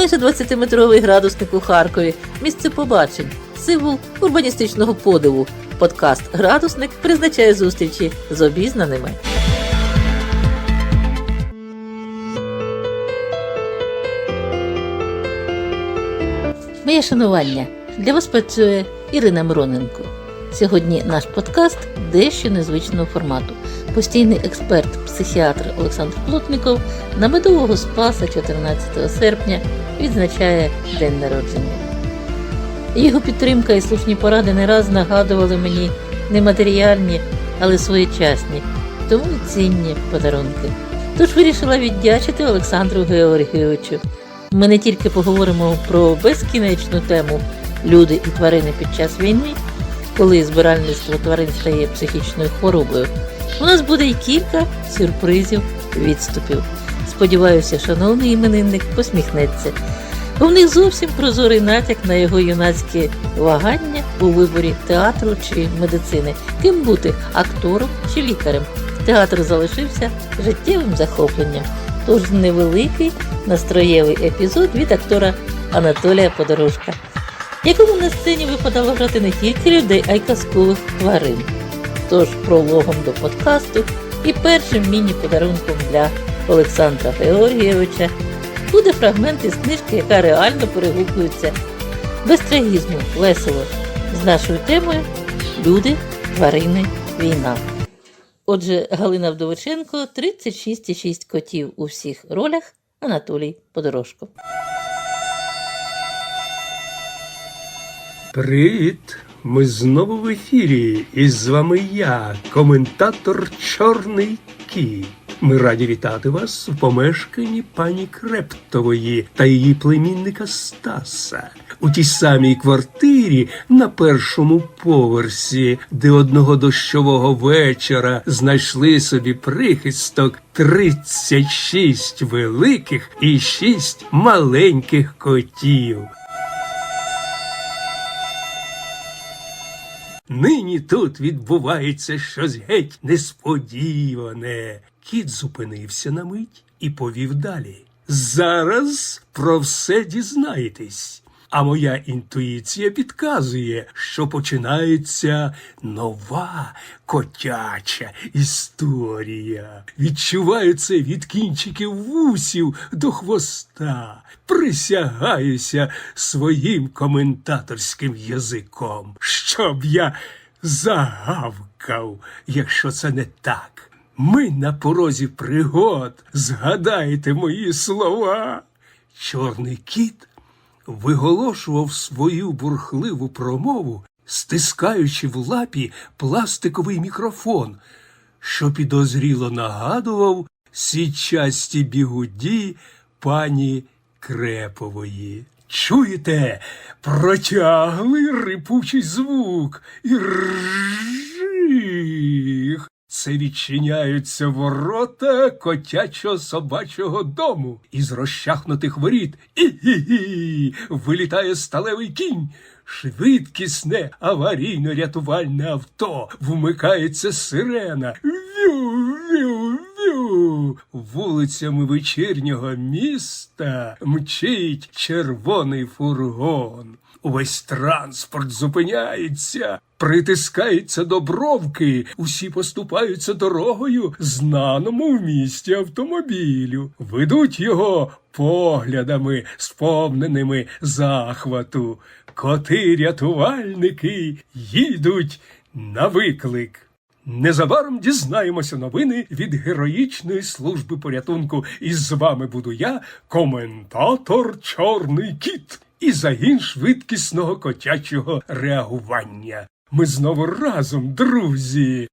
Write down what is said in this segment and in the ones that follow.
майже 20-метровий градусник у Харкові. Місце побачень, символ урбаністичного подиву. Подкаст Градусник призначає зустрічі з обізнаними. Моє шанування для вас працює Ірина Мироненко. Сьогодні наш подкаст дещо незвичного формату постійний експерт-психіатр Олександр Плотніков на медового спаса 14 серпня відзначає день народження. Його підтримка і слушні поради не раз нагадували мені нематеріальні, але своєчасні, тому і цінні подарунки. Тож вирішила віддячити Олександру Георгійовичу. Ми не тільки поговоримо про безкінечну тему люди і тварини під час війни, коли збиральництво тварин стає психічною хворобою у нас буде й кілька сюрпризів відступів. Сподіваюся, шановний іменинник посміхнеться. У них зовсім прозорий натяк на його юнацькі вагання у виборі театру чи медицини. Ким бути актором чи лікарем. Театр залишився життєвим захопленням. Тож невеликий настроєвий епізод від актора Анатолія Подорожка, якому на сцені випадало грати не тільки людей, а й казкових тварин тож прологом до подкасту і першим міні-подарунком для Олександра Георгійовича буде фрагмент із книжки, яка реально перегукується без трагізму, весело з нашою темою Люди, тварини, війна. Отже, Галина Вдовиченко 36,6 котів у всіх ролях Анатолій Подорожко. Привіт! Ми знову в ефірі, і з вами я, коментатор Чорний Кі. Ми раді вітати вас в помешканні пані Крептової та її племінника Стаса у тій самій квартирі на першому поверсі, де одного дощового вечора знайшли собі прихисток 36 великих і 6 маленьких котів. Нині тут відбувається щось геть несподіване. Кіт зупинився на мить і повів далі. Зараз про все дізнаєтесь а моя інтуїція підказує, що починається нова котяча історія. Відчуваю це від кінчиків вусів до хвоста, присягаюся своїм коментаторським язиком, щоб я загавкав, якщо це не так. Ми на порозі пригод, згадайте мої слова. Чорний кіт виголошував свою бурхливу промову, стискаючи в лапі пластиковий мікрофон, що підозріло нагадував січасті бігуді пані Крепової. Чуєте, протяглий рипучий звук і ржи. Це відчиняються ворота котячого собачого дому, із розчахнутих воріт і-гі-гі, вилітає сталевий кінь. Швидкісне аварійно-рятувальне авто вмикається сирена. Вю-вю-вю. Вулицями вечірнього міста мчить червоний фургон увесь транспорт зупиняється, притискається до бровки, усі поступаються дорогою, знаному в місті автомобілю, ведуть його поглядами, сповненими захвату. Коти рятувальники їдуть на виклик. Незабаром дізнаємося новини від Героїчної служби порятунку. І з вами буду я, коментатор Чорний Кіт і загін швидкісного котячого реагування. Ми знову разом, друзі.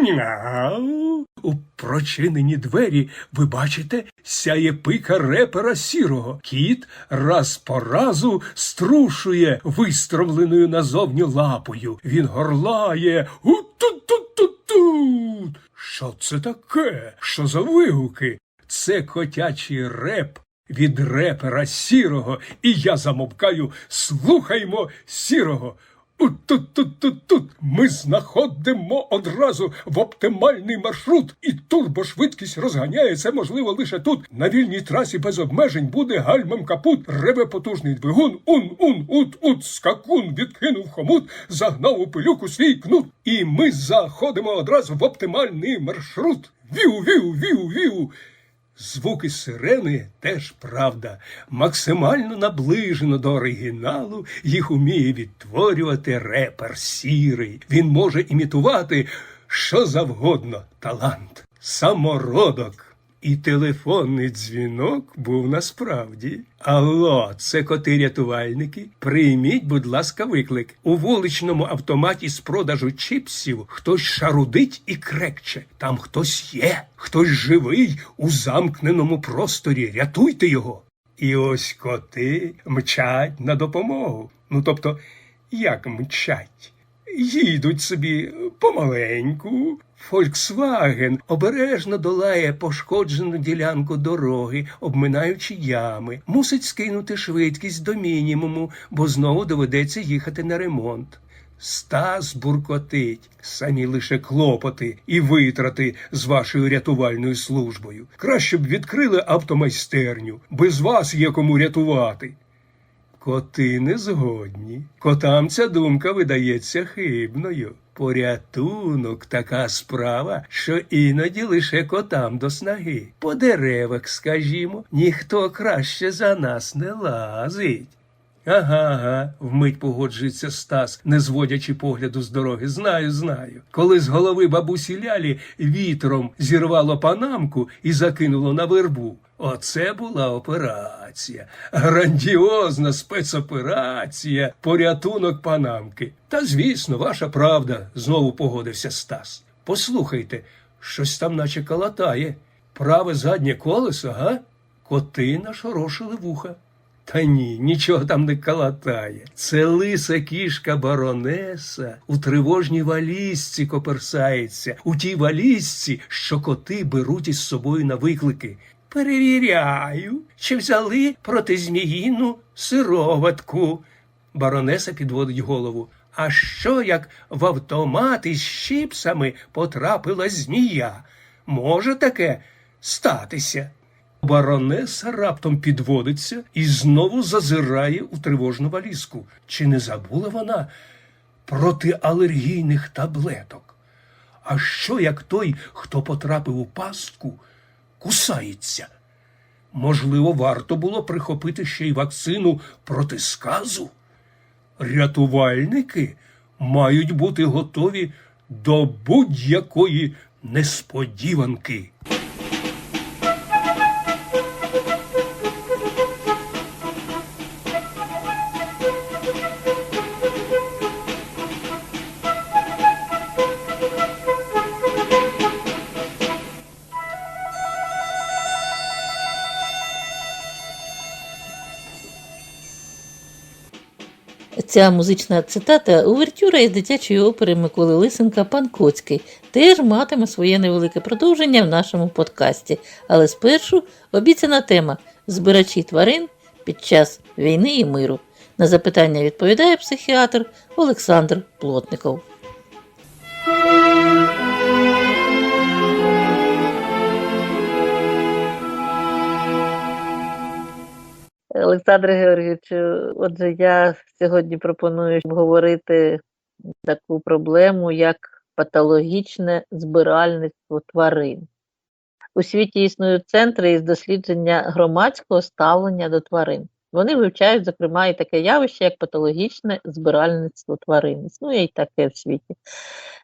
Мрняу. У прочинені двері, ви бачите, сяє пика репера сірого. Кіт раз по разу струшує вистромленою назовні лапою. Він горлає. «У-тут-тут-тут-тут!» Що це таке? Що за вигуки? Це котячий реп від репера сірого, і я замовкаю слухаймо сірого. Тут, тут, тут, тут. Ми знаходимо одразу в оптимальний маршрут, і турбошвидкість розганяється, можливо, лише тут. На вільній трасі без обмежень буде гальмом капут, реве потужний двигун, ун, ун, ут, ут, скакун, відкинув хомут, загнав у пилюку свій кнут. І ми заходимо одразу в оптимальний маршрут. Віу, віу, віу, віу. Звуки сирени теж правда. Максимально наближено до оригіналу їх уміє відтворювати репер сірий. Він може імітувати що завгодно талант, самородок. І телефонний дзвінок був насправді. Алло, це коти-рятувальники. Прийміть, будь ласка, виклик. У вуличному автоматі з продажу чіпсів хтось шарудить і крекче. Там хтось є, хтось живий у замкненому просторі. Рятуйте його. І ось коти мчать на допомогу. Ну тобто, як мчать? Їдуть собі помаленьку. Фольксваген обережно долає пошкоджену ділянку дороги, обминаючи ями, мусить скинути швидкість до мінімуму, бо знову доведеться їхати на ремонт. Стас буркотить, самі лише клопоти і витрати з вашою рятувальною службою. Краще б відкрили автомайстерню, без вас є кому рятувати. Коти не згодні. Котам ця думка видається хибною. Порятунок така справа, що іноді лише котам до снаги. По деревах, скажімо, ніхто краще за нас не лазить. Ага, ага, вмить погоджується Стас, не зводячи погляду з дороги. Знаю, знаю. Коли з голови бабусі Лялі вітром зірвало панамку і закинуло на вербу. Оце була операція. Грандіозна спецоперація, порятунок панамки. Та, звісно, ваша правда, знову погодився Стас. Послухайте, щось там наче калатає. Праве заднє колесо, га? Коти нашорошили вуха. Та ні, нічого там не калатає. Це лиса кішка баронеса у тривожній валізці коперсається, у тій валізці, що коти беруть із собою на виклики. Перевіряю, чи взяли протизміїну сироватку. Баронеса підводить голову. А що як в автомат із щіпсами потрапила змія? Може таке статися? Баронеса раптом підводиться і знову зазирає у тривожну валізку. Чи не забула вона протиалергійних таблеток? А що як той, хто потрапив у пастку, кусається? Можливо, варто було прихопити ще й вакцину проти сказу? Рятувальники мають бути готові до будь-якої несподіванки. Ця музична цитата увертюра із дитячої опери Миколи Лисенка Пан Коцький теж матиме своє невелике продовження в нашому подкасті. Але спершу обіцяна тема збирачі тварин під час війни і миру. На запитання відповідає психіатр Олександр Плотников. Олександр Георгійович, отже, я сьогодні пропоную обговорити таку проблему, як патологічне збиральництво тварин. У світі існують центри із дослідження громадського ставлення до тварин. Вони вивчають, зокрема, і таке явище, як патологічне збиральництво тварин. Існує і таке в світі.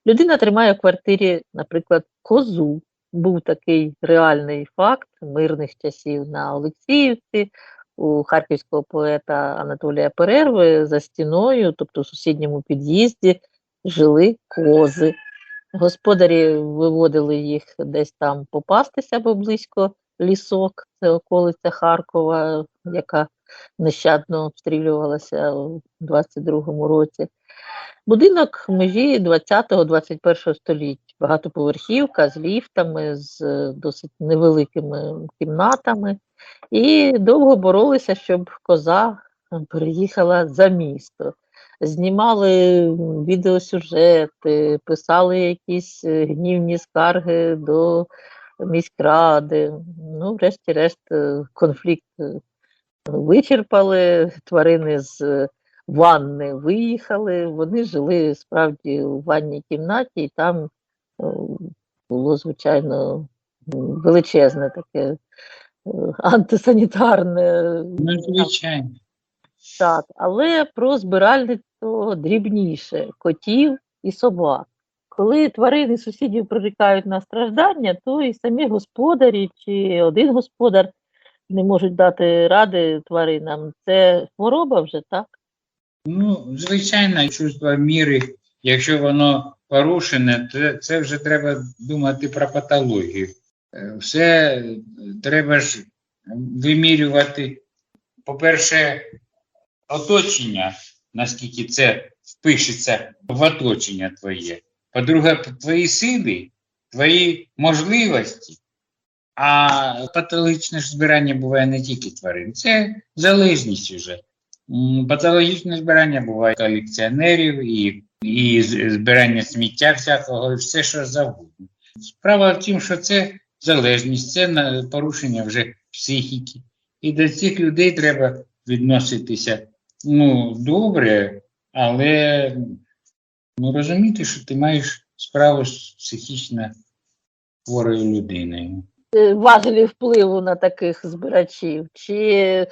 Людина тримає в квартирі, наприклад, козу. Був такий реальний факт мирних часів на Олексіївці у харківського поета Анатолія Перерви за стіною, тобто в сусідньому під'їзді, жили кози. Господарі виводили їх десь там попастися, бо близько лісок, це околиця Харкова, яка нещадно обстрілювалася у 22-му році. Будинок межі 20-21 століття, багатоповерхівка з ліфтами, з досить невеликими кімнатами. І довго боролися, щоб коза переїхала за місто. знімали відеосюжети, писали якісь е, гнівні скарги до міськради. Ну, врешті-решт, е, конфлікт е, вичерпали, тварини з ванни виїхали, вони жили справді у ванній кімнаті, і там було, звичайно, величезне таке антисанітарне звичайно. так, але про збиральництво дрібніше котів і собак. Коли тварини сусідів прирікають на страждання, то і самі господарі чи один господар не можуть дати ради тваринам. Це хвороба вже, так? Ну, звичайно, чувство міри, якщо воно порушене, то це вже треба думати про патологію. Е, Все е, треба ж вимірювати, по-перше, оточення, наскільки це впишеться в оточення твоє. По-друге, твої сили, твої можливості. А патологічне ж збирання буває не тільки тварин, це залежність уже. Патологічне збирання буває колекціонерів і, і збирання сміття всякого, і все, що завгодно. Справа в тім, що це залежність, це порушення вже психіки. І до цих людей треба відноситися ну, добре, але ну, розуміти, що ти маєш справу з психічно хворою людиною. Е, Важелі впливу на таких збирачів, чи е,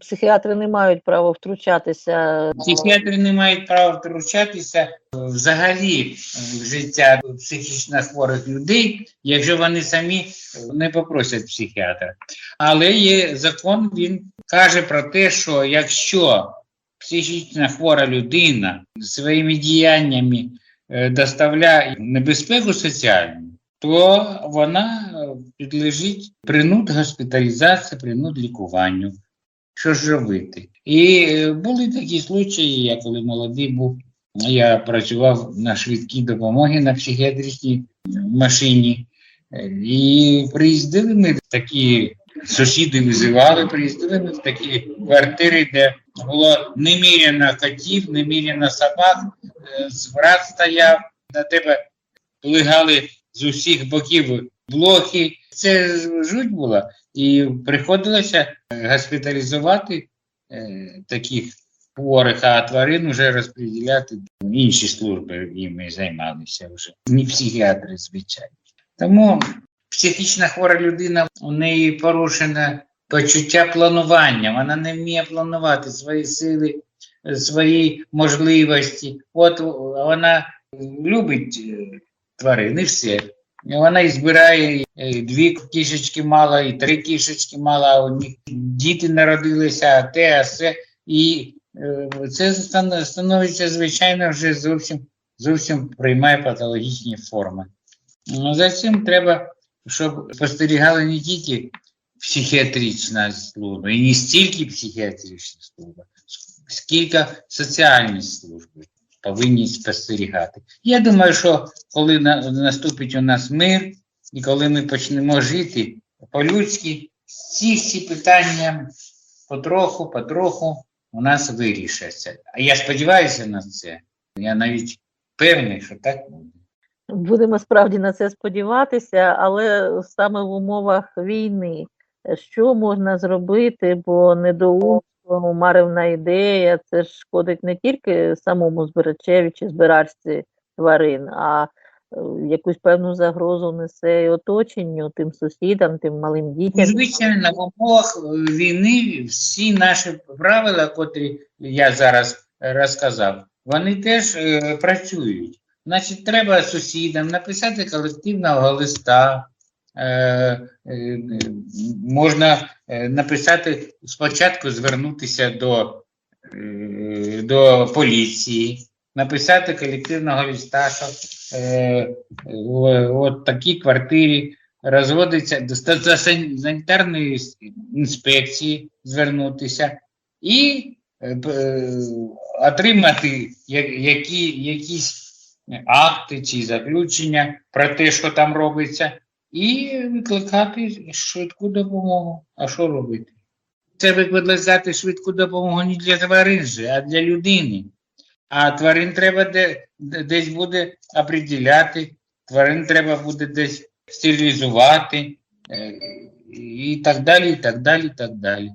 психіатри не мають права втручатися Психіатри не мають права втручатися е, взагалі в життя психічно хворих людей, якщо вони самі е, не попросять психіатра. Але є закон, він каже про те, що якщо психічно хвора людина своїми діяннями е, доставляє небезпеку соціальну, то вона е, підлежить принуд госпіталізації, принуд лікуванню. Що ж робити? І е, були такі случаї, я коли молодий був, я працював на швидкій допомогі на психіатричній машині. Е, І приїздили ми в такі сусіди визивали, приїздили ми в такі квартири, де було неміряно котів, неміряно собак, е, зврат стояв, на тебе плигали з усіх боків блохи. Це жуть була. І приходилося е, госпіталізувати е, таких хворих, а тварин вже розподіляти інші служби їми займалися вже. Не психіатри, звичайно. Тому психічно хвора людина, у неї порушене почуття планування. Вона не вміє планувати свої сили, е, свої можливості. От вона любить е, тварин, і все. Вона і збирає і дві кішечки мала, і три кішечки мала, у них діти народилися, а те, а все. І е, це становиться, звичайно, вже зовсім, зовсім приймає патологічні форми. Ну, за цим треба, щоб спостерігали не тільки психіатрична служба, і не стільки психіатрична служба, скільки соціальні служби повинні спостерігати. Я думаю, що коли наступить у нас мир, і коли ми почнемо жити по-людськи, ці всі питання потроху, потроху у нас вирішаться. А я сподіваюся на це. Я навіть певний, що так буде. Будемо справді на це сподіватися, але саме в умовах війни, що можна зробити, бо недоумство, маривна ідея, це шкодить не тільки самому збирачеві чи збирачці тварин, а е, якусь певну загрозу несе і оточенню, тим сусідам, тим малим дітям. Звичайно, в умовах е, війни всі наші правила, котрі я зараз е, розказав, вони теж е, працюють. Значить, треба сусідам написати колективного листа. Е, е, можна е, написати спочатку звернутися до, до поліції, написати колективного листа, що в- такій квартирі розводиться до санітарної інспекції звернутися і отримати які, якісь акти чи заключення про те, що там робиться, і викликати швидку допомогу. А що робити? Це викликати швидку допомогу не для тварин, же, а для людини. А тварин треба де- десь буде определяти, тварин треба буде десь стерилізувати е, і так далі, і так далі, і так далі.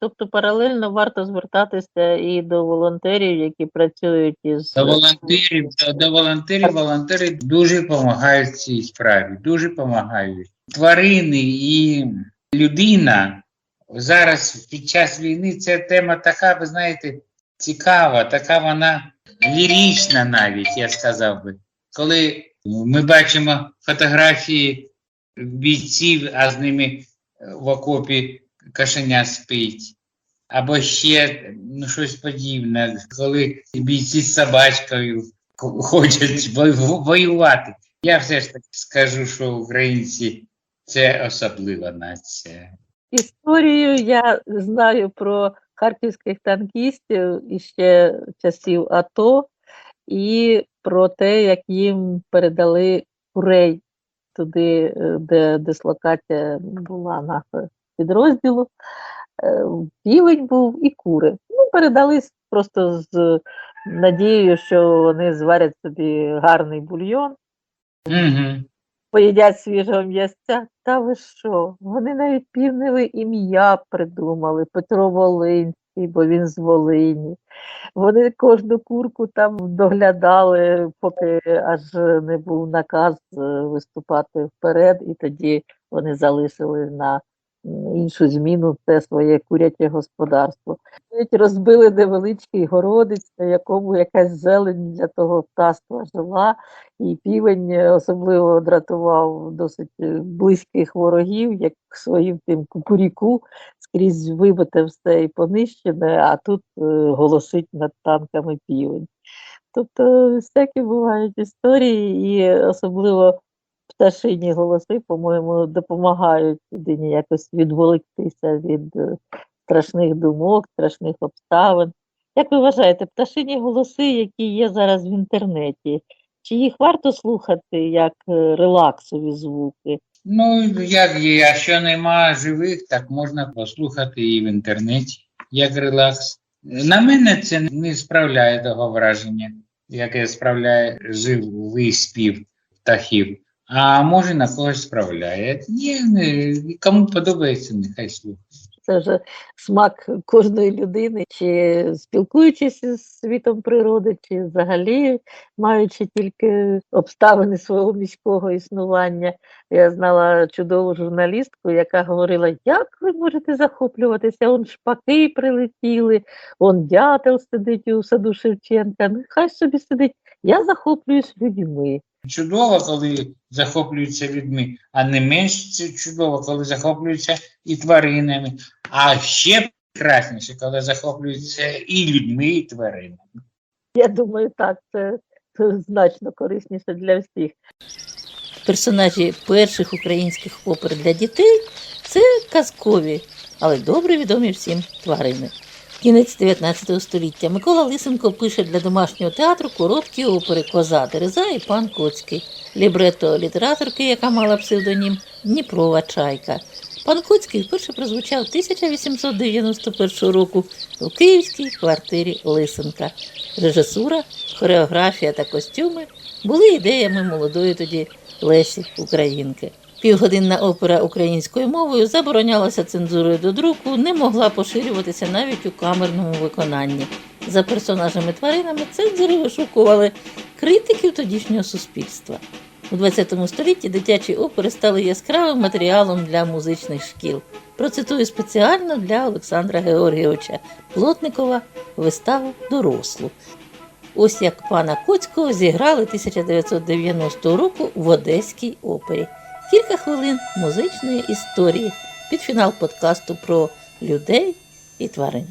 Тобто паралельно варто звертатися і до волонтерів, які працюють із До волонтерів, до, волонтерів, волонтери дуже допомагають цій справі, дуже допомагають. Тварини і людина зараз під час війни це тема така, ви знаєте, цікава, така вона лірична навіть, я сказав би. Коли ми бачимо фотографії бійців, а з ними в окопі кошеня спить. Або ще ну, щось подібне, коли бійці з собачкою хочуть воювати. Я все ж таки скажу, що українці це особлива нація. Історію я знаю про харківських танкістів іще часів АТО і про те, як їм передали курей туди, е, де дислокація була нашого підрозділу. Е, Півень був і кури. Ну, передали просто з надією, що вони зварять собі гарний бульйон Угу. поїдять свіжого м'ясця. Та ви що? Вони навіть півневе ім'я придумали Петро Волинський, бо він з Волині. Вони кожну курку там доглядали, поки аж не був наказ е, виступати вперед, і тоді вони залишили на іншу зміну це своє куряче господарство. Навіть розбили невеличкий городець, на якому якась зелень для того птаства жила. І півень е, особливо дратував досить е, близьких ворогів, як своїм тим кукуріку, скрізь вибите все і понищене, а тут е, голосить над танками півень. Тобто всякі бувають історії, і особливо пташині голоси, по-моєму, допомагають людині якось відволіктися від е, страшних думок, страшних обставин. Як ви вважаєте, пташині голоси, які є зараз в інтернеті, чи їх варто слухати як е, релаксові звуки? Ну, як є, якщо нема живих, так можна послухати і в інтернеті, як релакс. На мене це не справляє того враження, яке справляє живий спів птахів. А може на когось справляє. Ні, не, кому подобається, нехай слухає. Це вже смак кожної людини, чи спілкуючись з світом природи, чи взагалі маючи тільки обставини свого міського існування. Я знала чудову журналістку, яка говорила, як ви можете захоплюватися, он шпаки прилетіли, он дятел сидить у саду Шевченка, нехай собі сидить. Я захоплююсь людьми. Чудово, коли захоплюються людьми, а не менш це чудово, коли захоплюються і тваринами. А ще прекрасніше, коли захоплюються і людьми, і тваринами. Я думаю, так, це, це значно корисніше для всіх. Персонажі перших українських опер для дітей це казкові, але добре відомі всім тварини. Кінець 19 століття Микола Лисенко пише для домашнього театру короткі опери Коза Дереза і пан Коцький, лібрето літераторки, яка мала псевдонім Дніпрова чайка. Пан Коцький вперше прозвучав 1891 року у київській квартирі Лисенка. Режисура, хореографія та костюми були ідеями молодої тоді Лесі Українки. Півгодинна опера українською мовою заборонялася цензурою до друку, не могла поширюватися навіть у камерному виконанні. За персонажами тваринами цензори вишукували критиків тодішнього суспільства. У ХХ столітті дитячі опери стали яскравим матеріалом для музичних шкіл. Процитую спеціально для Олександра Георгійовича Плотникова виставу дорослу. Ось як пана Коцького зіграли 1990 року в Одеській опері. Кілька хвилин музичної історії під фінал подкасту про людей і тварин.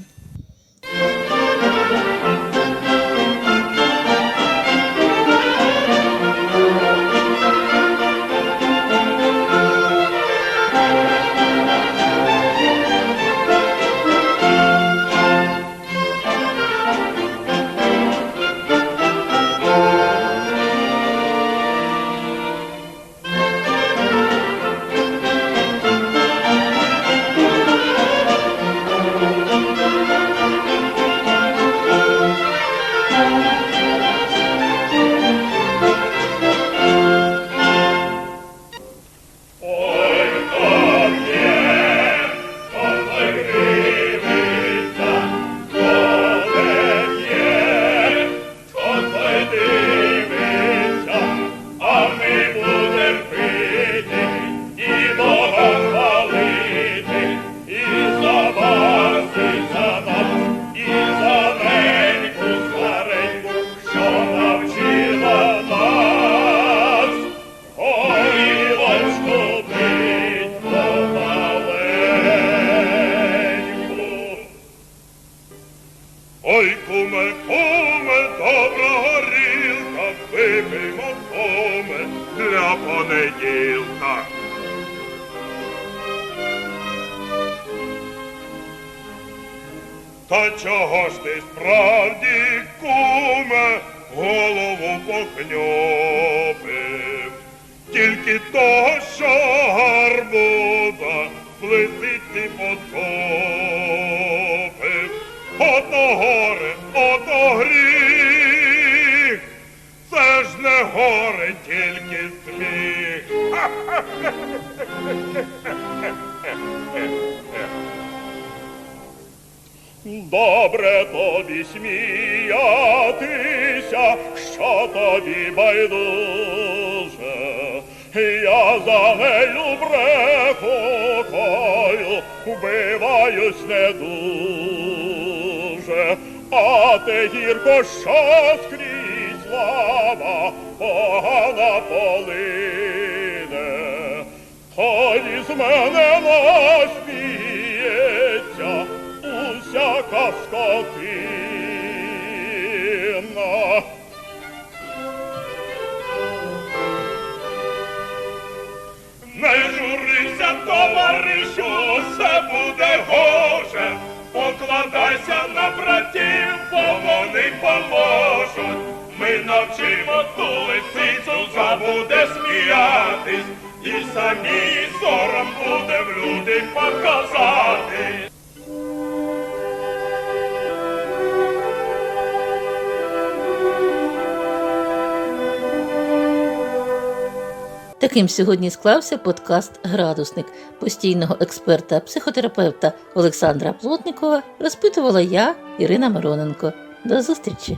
Поцопив. Ото горе, ото гріх, це ж не горе, тільки сміх. Добре тобі сміятися, що тобі байдуже. Я за нею брехокою, вбиваюсь не дуже. А те гірко, що скрізь лава погана полине. то з мене братів, бо вони поможуть. Ми навчимо ту лисицю, забуде сміятись, і самі сором буде в люди показати. Таким сьогодні склався подкаст Градусник постійного експерта, психотерапевта Олександра Плотникова. Розпитувала я, Ірина Мироненко. До зустрічі!